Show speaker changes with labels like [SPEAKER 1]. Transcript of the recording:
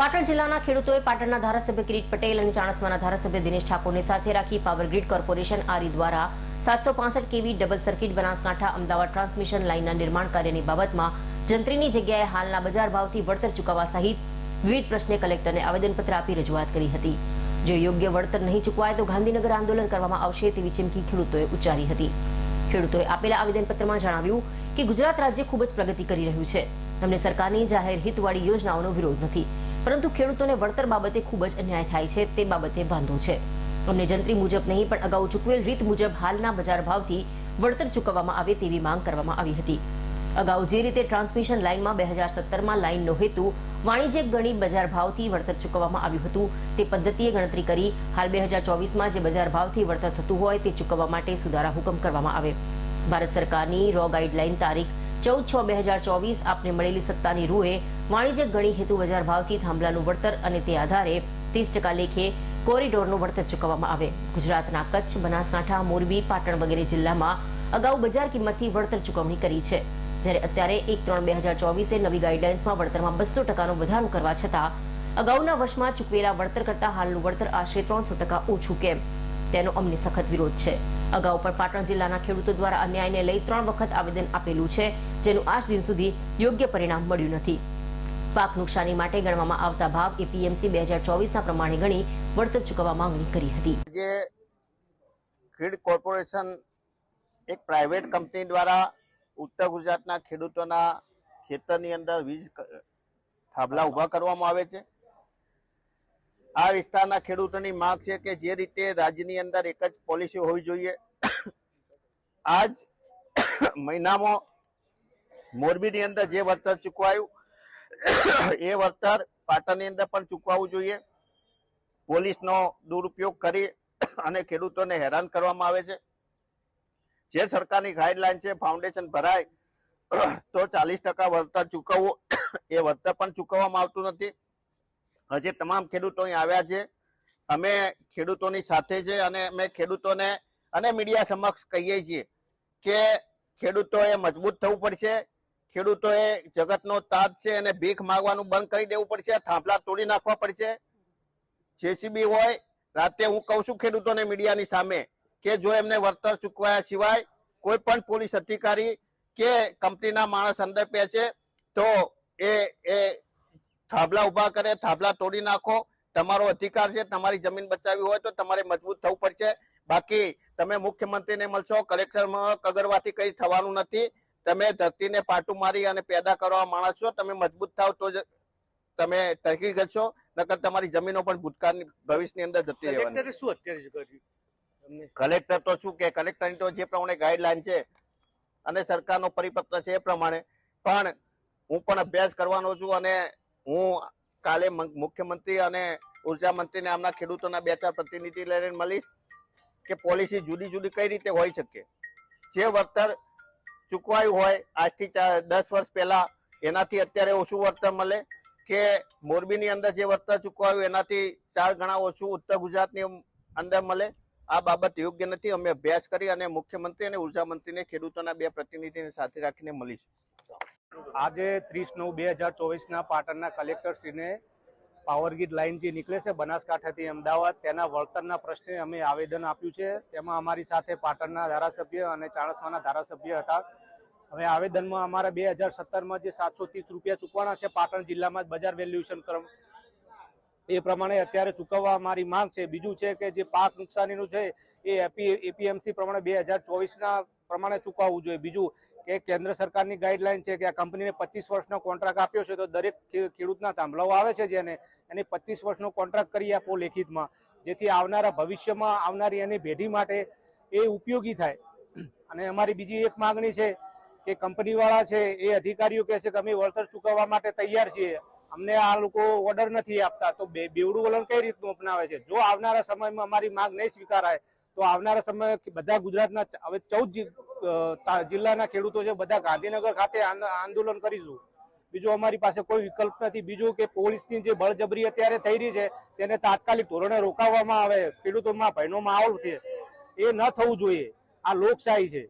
[SPEAKER 1] પાટણ જિલ્લાના ખેડૂતોએ પાટણના ધારાસભ્ય કિરીટ પટેલ અને ચાણસમાના ધારાસભ્ય દિનેશ ઠાકોરને સાથે રાખી પાવર ગ્રીડ કોર્પોરેશન આરી દ્વારા સાતસો કેવી double circuit Banaskantha Ahmedabad transmission લાઇનના નિર્માણ કાર્યની બાબતમાં જંત્રીની જગ્યાએ હાલના બજાર ભાવથી વળતર ચૂકવવા સહિત વિવિધ પ્રશ્ને કલેક્ટરને આવેદનપત્ર આપી રજૂઆત કરી હતી. જો યોગ્ય વળતર નહીં ચૂકવાય તો ગાંધીનગર આંદોલન કરવામાં આવશે તેવી ચીમકી ખેડૂતોએ ઉચ્ચારી હતી. ખેડૂતોએ આપેલા આવેદનપત્રમાં જણાવ્યું કે ગુજરાત રાજ્ય ખૂબ જ પ્રગતિ કરી રહ્યું છે. તમને સરકારની જાહેર હિતવાળી યોજનાઓનો વિરોધ નથી. પરંતુ ખેડૂતોને વળતર બાબતે ખૂબ જ અન્યાય થાય છે, તે બાબતે વાંધો છે. અમને જંત્રી મુજબ નહીં, પણ અગાઉ ચૂકવેલ રીત મુજબ હાલના બજાર ભાવથી વળતર ચૂકવવામાં આવે તેવી માંગ કરવામાં આવી હતી. અગાઉ જે રીતે ટ્રાન્સમિશન લાઇનમાં બે હજાર સત્તરમાં લાઇનનો હેતુ વાણિજ્યિક ગણી બજાર ભાવથી વળતર ચૂકવવામાં આવ્યું હતું, તે પદ્ધતિએ ગણતરી કરી. હાલ બે હજાર ચોવીસમાં જે બજાર ભાવથી વળતર થતું હોય તે ચૂકવવા માટે સુધારા હુકમ કરવામાં આવે. ભારત સરકારની રો ગાઈડલાઇન તારીખ ચૌદ છ બે હજાર ચોવીસ આપને મળેલી સત્તાની રૂએ વાણિજ્યિક ગણી હેતુ બજાર ભાવથી થાંભલાનું વળતર અને તે આધારે ત્રીસ ટકા લેખે કોરિડોરનું વળતર ચૂકવવામાં આવે. ગુજરાતના કચ્છ, બનાસકાંઠા, મોરબી, પાટણ વગેરે જિલ્લામાં અગાઉ બજાર કિંમતથી વળતર ચૂકવણી કરી છે. જ્યારે અત્યારે એક ત્રણ બે હજાર ચોવીસે નવી ગાઈડલાઇન્સમાં વળતરમાં બસો ટકાનો વધારો કરવા છતાં અગાઉના વર્ષમાં ચૂકવેલા વળતર કરતાં હાલનું વળતર આશરે ત્રણસો ટકા ઓછું કેમ? તેનો અમને સખત વિરોધ છે. અગાઉ પણ પાટણ જિલ્લાના ખેડૂતો દ્વારા અન્યાયને લઈ ત્રણ વખત આવેદન આપેલું છે, જેનું આજ દિન સુધી યોગ્ય પરિણામ મળ્યું નથી. પાક નુકસાની માટે ગણવામાં આવતા ભાવ એપીએમસી બે હજાર ચોવીસના પ્રમાણે ગણી વળતર ચૂકવવા માંગણી કરી હતી.
[SPEAKER 2] જે ગ્રીડ કોર્પોરેશન એક પ્રાઇવેટ કંપની દ્વારા ઉત્તર ગુજરાતના ખેડૂતોના ખેતરની અંદર વીજ થાંભલા ઊભા કરવામાં આવે છે. આ વિસ્તારના ખેડૂતોની માંગ છે કે જે રીતે રાજ્યની અંદર એક જ પોલિસી હોવી જોઈએ. આજ મહિનામાં મોરબીની અંદર જે વળતર ચૂકવાયું એ વળતર પાટણની અંદર પણ ચૂકવાવું જોઈએ. પોલીસનો દુરુપયોગ કરી અને ખેડૂતોને હેરાન કરવામાં આવે છે. જે સરકારની ગાઈડલાઈન છે, ફાઉન્ડેશન ભરાય, તો ચાલીસ ટકા વળતર ચૂકવવું, એ વળતર પણ ચૂકવવામાં આવતું નથી. હજી તમામ ખેડૂતો અહીં આવ્યા છે. અમે ખેડૂતોની સાથે છે અને અમે ખેડૂતોને અને મીડિયા સમક્ષ કહીએ છીએ કે ખેડૂતોએ મજબૂત થવું પડશે. ખેડૂતોએ જગતનો તાજ છે અને ભીખ માગવાનું બંધ કરી દેવું પડશે થાંભલા તોડી નાખવા પડશે. જેસીબી હોય, રાતે હું કહું છું ખેડૂતોને મીડિયાની સામે કે જો એમને વળતર ચૂકવાયા સિવાય કોઈ પણ પોલીસ અધિકારી કે કંપનીના માણસ અંદર છે, તો એ એ થાંભલા ઊભા કરે, થાંભલા તોડી નાખો. તમારો અધિકાર છે, તમારી જમીન બચાવી હોય તો તમારે મજબૂત થવું પડશે. બાકી તમે મુખ્યમંત્રીને મળશો કલેક્ટર કગરવાથી કઈ થવાનું નથી. તમે ધરતીને પાટું મારી અને પેદા કરવા માણસ છો તમે મજબૂત થાવ તો જ તમે ટકી ગશો નકર તમારી જમીનો પણ ભૂતકાળની ભવિષ્યની અંદર જતી રહેવાની.
[SPEAKER 3] શું અત્યારે કર્યું?
[SPEAKER 2] કલેક્ટર તો શું કે કલેક્ટરની તો જે પ્રમાણે ગાઈડલાઈન છે અને સરકારનો પરિપત્ર છે એ પ્રમાણે. પણ હું પણ અભ્યાસ કરવાનો છું અને હું કાલે મુખ્યમંત્રી અને ઊર્જા મંત્રીને આમના ખેડૂતોના બે ચાર પ્રતિનિધિ લઈને મળીશ કે પોલિસી જુદી જુદી કઈ રીતે હોઈ શકે. જે વળતર ચૂકવાયું હોય, આજથી દસ વર્ષ પહેલા એનાથી અત્યારે ઓછું વળતર મળે કે મોરબીની અંદર જે વળતર ચૂકવાયું એનાથી ચાર ગણા ઓછું ઉત્તર ગુજરાતની અંદર મળે. આ બાબત યોગ્ય નથી. અમે અભ્યાસ કરી અને મુખ્યમંત્રી અને ઊર્જા મંત્રીને ખેડૂતોના બે પ્રતિનિધિને સાથે રાખીને મળીશું.
[SPEAKER 3] આજે ત્રીસ નવ બે હજાર ચોવીસના પાટણના કલેક્ટરશ્રીને પાવર ગ્રીડ લાઇન જે નીકળે છે, બનાસકાંઠાથી અમદાવાદ, તેના વળતરના પ્રશ્ને અમે આવેદન આપ્યું છે. તેમાં અમારી સાથે પાટણના ધારાસભ્ય અને ચાણસમાના ધારાસભ્ય હતા. હવે આવેદનમાં અમારા બે હજાર સત્તરમાં જે સાતસો ત્રીસ રૂપિયા ચૂકવાના છે, પાટણ જિલ્લામાં બજાર વેલ્યુએશન ક્રમ એ પ્રમાણે અત્યારે ચૂકવવા અમારી માંગ છે. બીજું છે કે જે પાક નુકસાનીનું છે, એ એપી એપીએમસી પ્રમાણે બે હજાર ચોવીસના પ્રમાણે ચૂકવવું જોઈએ. બીજું કે કેન્દ્ર સરકારની ગાઈડલાઈન છે કે આ કંપનીને પચીસ વર્ષનો કોન્ટ્રાક્ટ આપ્યો છે તો દરેક ખેડૂતના થાંભલાઓ આવે છે જેને, એને પચીસ વર્ષનો કોન્ટ્રાક્ટ કરી આપો લેખિતમાં, જેથી આવનારા ભવિષ્યમાં આવનારી એની પેઢી માટે એ ઉપયોગી થાય. અને અમારી બીજી એક માંગણી છે કે કંપનીવાળા છે એ અધિકારીઓ કહે છે કે અમે વળતર ચૂકવવા માટે તૈયાર છીએ. અમને આ લોકો ઓર્ડર નથી આપતા. તો બે, બેવડું વલણ કઈ રીતનું અપનાવે છે? જો આવનારા સમયમાં અમારી માંગ નહીં સ્વીકારાય, તો આવનારા સમયે બધા ગુજરાતના હવે ચૌદ જિલ્લાના ખેડૂતો છે, બધા ગાંધીનગર ખાતે આંદોલન કરીશું. બીજું અમારી પાસે કોઈ વિકલ્પ નથી. બીજું કે પોલીસની જે બળજબરી અત્યારે થઈ રહી છે, તેને તાત્કાલિક ધોરણે રોકાવવામાં આવે. ખેડૂતોમાં ભયનો માહોલ છે. એ ન થવું જોઈએ. આ લોકશાહી છે.